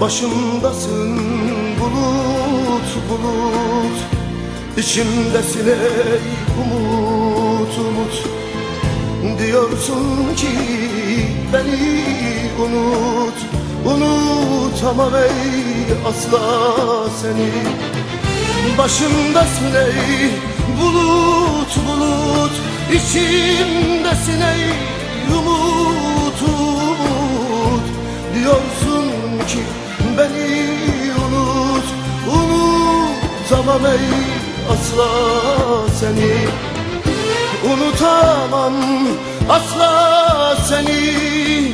Başımdasın bulut bulut. İçimdesin ey umut umut. Diyorsun ki beni unut. Unutamam ey asla seni. Başımdasın ey bulut bulut. İçimdesin ey umut umut. Diyorsun ki beni unut Unutamam ey asla seni. Unutamam asla seni.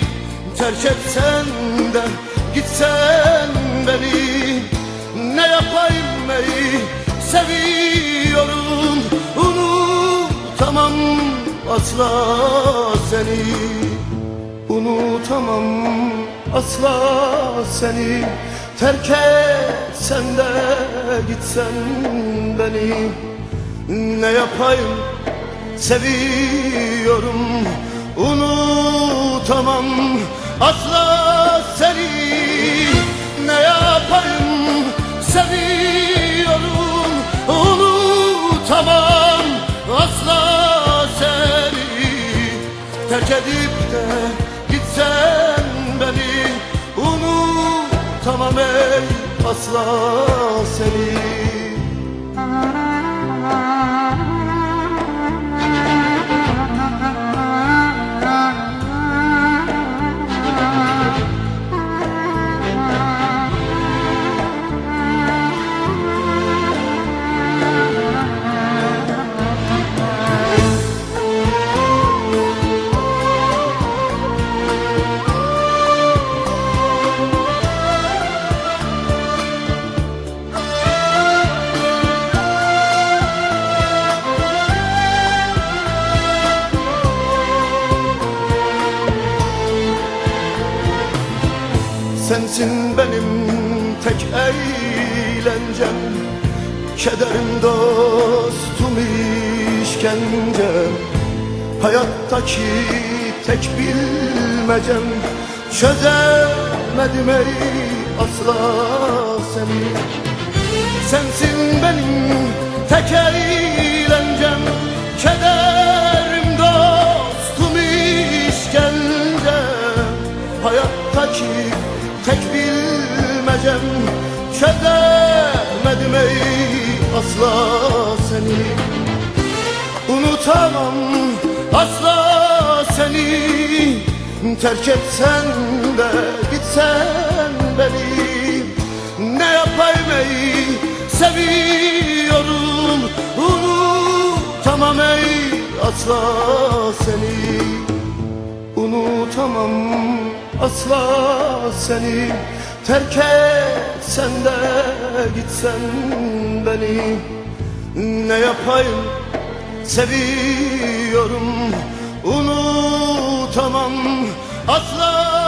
Terk etsen de gitsen beni. Ne yapayım ey seviyorum. Unutamam asla seni. Unutamam asla seni Terk etsen de gitsen beni Ne yapayım? Seviyorum Unutamam. Asla seni Ne yapayım? Seviyorum Unutamam. Asla seni Terk edip de gitsen beni Unutamam ey asla seni Sensin benim tek eğlencem. Kederim dostum işkencem Hayattaki tek bilmecem. Çözemedim ey asla seni. Sensin benim tek eğlencem. Kederim dostum işkence. Hayattaki bilmecem Çözemedim ey asla seni. Unutamam asla seni. Terk etsen de gitsen beni. Ne yapayım ey? Seviyorum. Unutamam ey asla seni. Unutamam asla seni Terk etsen de gitsen beni. Ne yapayım? Seviyorum. Unutamam. Asla